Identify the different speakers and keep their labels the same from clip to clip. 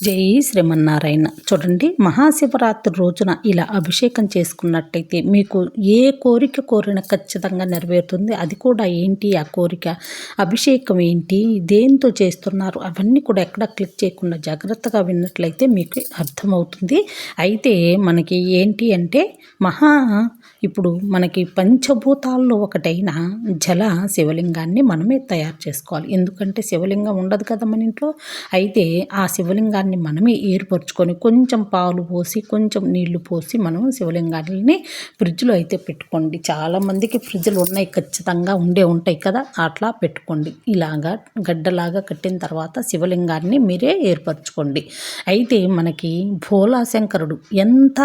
Speaker 1: జై శ్రీమన్నారాయణ. చూడండి మహాశివరాత్రి రోజున ఇలా అభిషేకం చేసుకున్నట్టయితే మీకు ఏ కోరిక కోరిన ఖచ్చితంగా నెరవేరుతుంది? అది కూడా ఏంటి? ఆ కోరిక అభిషేకం ఏంటి? దేంతో చేస్తున్నారు? అవన్నీ కూడా ఎక్కడ క్లిక్ చేయకుండా జాగ్రత్తగా విన్నట్లయితే మీకు అర్థమవుతుంది. అయితే మనకి ఏంటి అంటే మహా ఇప్పుడు మనకి పంచభూతాల్లో ఒకటైన జల శివలింగాన్ని మనమే తయారు చేసుకోవాలి. ఎందుకంటే శివలింగం ఉండదు కదా మన ఇంట్లో? అయితే ఆ శివలింగాన్ని మనమే ఏర్పరచుకొని కొంచెం పాలు పోసి కొంచెం నీళ్ళు పోసి మనం శివలింగాన్ని ఫ్రిడ్జ్లో అయితే పెట్టుకోండి. చాలామందికి ఫ్రిడ్జ్లు ఉన్నాయి ఖచ్చితంగా ఉండే ఉంటాయి కదా అట్లా పెట్టుకోండి. ఇలాగా గడ్డలాగా కట్టిన తర్వాత శివలింగాన్ని మీరే ఏర్పరచుకోండి. అయితే మనకి భోలా శంకరుడు ఎంత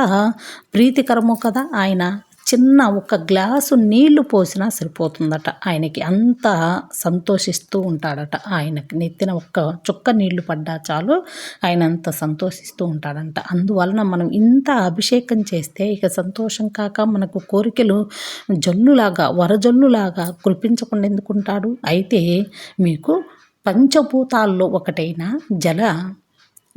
Speaker 1: ప్రీతికరమో కదా ఆయన చిన్న ఒక గ్లాసు నీళ్ళు పోసినా సరిపోతుందట. ఆయనకి అంత సంతోషిస్తూ ఉంటాడట. ఆయనకి నెత్తిన ఒక్క చుక్క నీళ్ళు పడ్డా చాలు ఆయన అంత సంతోషిస్తూ ఉంటాడంట. అందువలన మనం ఇంత అభిషేకం చేస్తే ఇక సంతోషం కాక మనకు కోరికలు జల్లులాగా వరజల్లులాగా కురిపించకుండా ఎందుకుంటాడు అయితే మీకు పంచభూతాల్లో ఒకటైన జల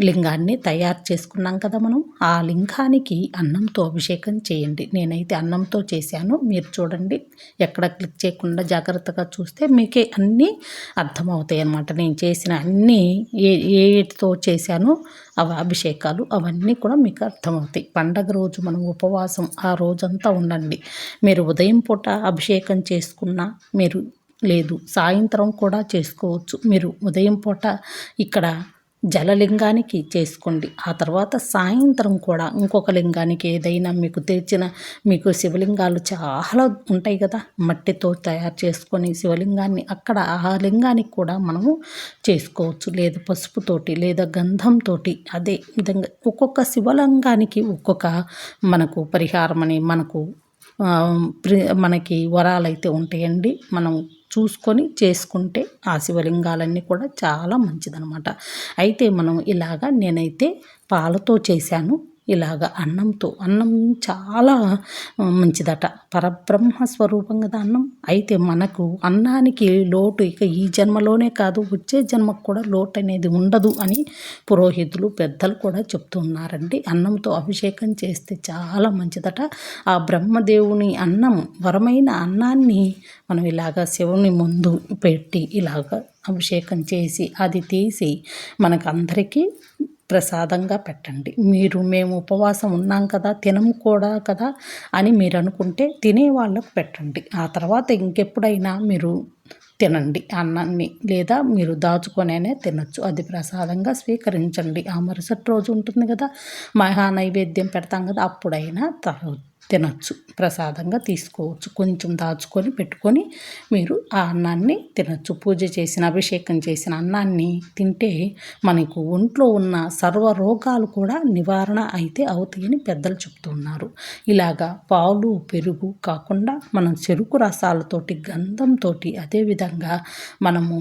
Speaker 1: లింగాన్ని తయారు చేసుకున్నాం కదా మనం. ఆ లింగానికి అన్నంతో అభిషేకం చేయండి. నేనైతే అన్నంతో చేశాను. మీరు చూడండి. ఎక్కడ క్లిక్ చేయకుండా జాగ్రత్తగా చూస్తే మీకే అన్నీ అర్థమవుతాయి అన్నమాట. నేను చేసిన అన్నీ ఏ ఏటితో చేశానో అవి అభిషేకాలు అవన్నీ కూడా మీకు అర్థమవుతాయి. పండగ రోజు మనం ఉపవాసం ఆ రోజంతా ఉండండి. మీరు ఉదయం పూట అభిషేకం చేసుకున్నా మీరు లేదు. సాయంత్రం కూడా చేసుకోవచ్చు. మీరు ఉదయం పూట ఇక్కడ జలలింగానికి చేసుకోండి. ఆ తర్వాత సాయంత్రం కూడా ఇంకొక లింగానికి ఏదైనా మీకు తెచ్చిన మీకు శివలింగాలు చాలా ఉంటాయి కదా మట్టితో తయారు చేసుకొని శివలింగాన్ని అక్కడ ఆ లింగానికి కూడా మనము చేసుకోవచ్చు. లేదా పసుపుతోటి లేదా గంధంతో అదే విధంగా ఒక్కొక్క శివలింగానికి ఒక్కొక్క మనకు పరిహారం అని మనకు మనకి వరాలైతే ఉంటాయండి. మనం చూసుకొని చేసుకుంటే ఆ శివలింగాలన్నీ కూడా చాలా మంచిదనమాట అయితే మనం ఇలాగా నేనైతే పాలతో చేశాను. ఇలాగ అన్నంతో అన్నం చాలా మంచిదట. పరబ్రహ్మ స్వరూపం కదా అన్నం. అయితే మనకు అన్నానికి లోటు ఇక ఈ జన్మలోనే కాదు వచ్చే జన్మకు కూడా లోటు అనేది ఉండదు అని పురోహితులు పెద్దలు కూడా చెప్తున్నారండి అన్నంతో అభిషేకం చేస్తే చాలా మంచిదట. ఆ బ్రహ్మదేవుని అన్నం వరమైన అన్నాన్ని మనం ఇలాగ శివుని ముందు పెట్టి ఇలాగ అభిషేకం చేసి అది తీసి మనకందరికీ ప్రసాదంగా పెట్టండి. మీరు మేము ఉపవాసం ఉన్నాం కదా తినం కూడా కదా అని మీరు అనుకుంటే తినే వాళ్ళకు పెట్టండి. ఆ తర్వాత ఇంకెప్పుడైనా మీరు తినండి అన్నాన్ని. లేదా మీరు దాచుకొనే తినచ్చు. అది ప్రసాదంగా స్వీకరించండి. ఆ మరుసటి రోజు ఉంటుంది కదా మహా నైవేద్యం పెడతాం కదా అప్పుడైనా తాగొచ్చు. తినచ్చు. ప్రసాదంగా తీసుకోవచ్చు. కొంచెం దాచుకొని పెట్టుకొని మీరు ఆ అన్నాన్ని తినచ్చు. పూజ చేసిన అభిషేకం చేసిన అన్నాన్ని తింటే మనకు ఒంట్లో ఉన్న సర్వ రోగాలు కూడా నివారణ అయితే అవుతాయని పెద్దలు చెప్తున్నారు. ఇలాగా పాలు పెరుగు కాకుండా మనం చెరుకు రసాలతోటి గంధంతో అదేవిధంగా మనము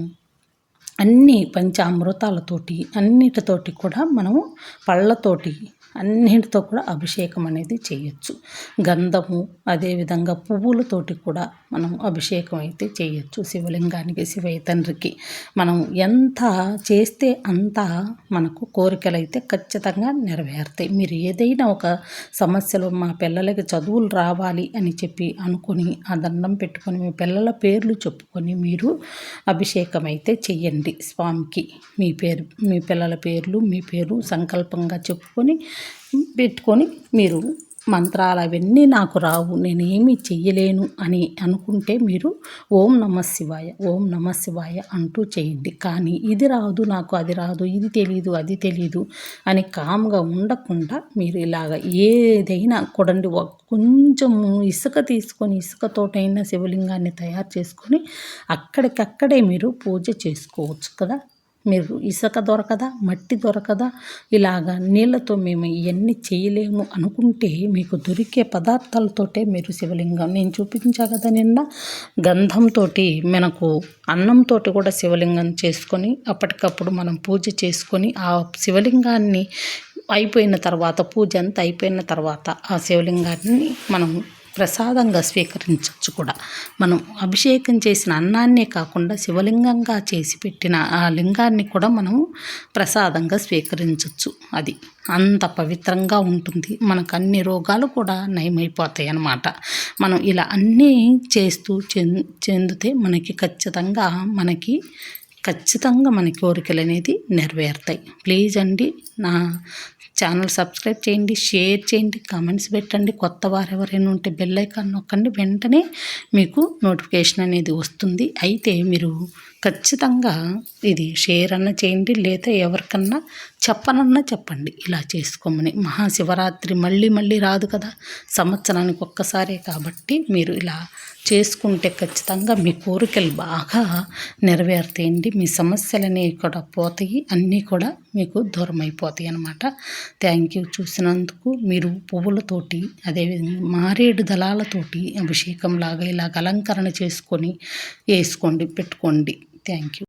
Speaker 1: అన్ని పంచామృతాలతోటి అన్నిటితోటి కూడా మనము పళ్ళతోటి అన్నింటితో కూడా అభిషేకం అనేది చేయొచ్చు. గంధము అదేవిధంగా పువ్వులతోటి కూడా మనం అభిషేకం అయితే చేయొచ్చు. శివలింగానికి శివయ్య తండ్రికి మనం ఎంత చేస్తే అంత మనకు కోరికలు అయితే ఖచ్చితంగా నెరవేరుతాయి. మీరు ఏదైనా ఒక సమస్యలు మా పిల్లలకి చదువులు రావాలి అని చెప్పి అనుకొని ఆ దండం పెట్టుకొని మీ పిల్లల పేర్లు చెప్పుకొని మీరు అభిషేకం అయితే చెయ్యండి. స్వామికి మీ పేరు మీ పిల్లల పేర్లు మీ పేరు సంకల్పంగా చెప్పుకొని పెట్టుకొని మీరు మంత్రాలు అవన్నీ నాకు రావు నేనేమి చెయ్యలేను అని అనుకుంటే మీరు ఓం నమ శివాయ ఓం నమ శివాయ అంటూ చేయండి. కానీ ఇది రాదు నాకు అది రాదు ఇది తెలీదు అది తెలీదు అని కామ్గా ఉండకుండా మీరు ఇలాగ ఏదైనా కొడండి. కొంచెము ఇసుక తీసుకొని ఇసుకతోటైనా శివలింగాన్ని తయారు చేసుకొని అక్కడికక్కడే మీరు పూజ చేసుకోవచ్చు కదా. మీరు ఇసుక దొరకదా? మట్టి దొరకదా? ఇలాగా నీళ్ళతో మేము ఇవన్నీ చేయలేము అనుకుంటే మీకు దొరికే పదార్థాలతోటే మీరు శివలింగం. నేను చూపించా కదా నిన్న గంధంతో మనకు అన్నంతో కూడా శివలింగం చేసుకొని అప్పటికప్పుడు మనం పూజ చేసుకొని ఆ శివలింగాన్ని అయిపోయిన తర్వాత పూజ అంతా అయిపోయిన తర్వాత ఆ శివలింగాన్ని మనం ప్రసాదంగా స్వీకరించవచ్చు కూడా. మనం అభిషేకం చేసిన అన్నాన్నే కాకుండా శివలింగంగా చేసి పెట్టిన ఆ లింగాన్ని కూడా మనం ప్రసాదంగా స్వీకరించవచ్చు అది అంత పవిత్రంగా ఉంటుంది. మనకు అన్ని రోగాలు కూడా నయమైపోతాయి అన్నమాట మనం ఇలా అన్నీ చేస్తూ చెందితే మనకి ఖచ్చితంగా మనకి ఖచ్చితంగా మన కోరికలు అనేది నెరవేరుతాయి. ప్లీజ్ అండి నా ఛానల్ సబ్స్క్రైబ్ చేయండి షేర్ చేయండి కామెంట్స్ పెట్టండి కొత్త వారు ఎవరైనా ఉంటే బెల్ ఐకాన్ నొక్కండి వెంటనే మీకు నోటిఫికేషన్ అనేది వస్తుంది. అయితే మీరు ఖచ్చితంగా ఇది షేర్ అన్న చేయండి లేదా ఎవరికన్నా చెప్పనన్నా చెప్పండి. ఇలా చేసుకోమని. మహాశివరాత్రి మళ్ళీ మళ్ళీ రాదు కదా. సంవత్సరానికి ఒక్కసారే కాబట్టి మీరు ఇలా చేసుకుంటే ఖచ్చితంగా మీ కోరికలు బాగా నెరవేరుతాయండి. మీ సమస్యలన్నీ కూడా పోతాయి. అన్నీ కూడా మీకు దూరం అయిపోతాయి అన్నమాట. థ్యాంక్ యూ చూసినందుకు మీరు పువ్వులతోటి అదేవిధంగా మారేడు దళాలతోటి అభిషేకం లాగా ఇలాగ అలంకరణ చేసుకొని వేసుకోండి పెట్టుకోండి. Thank you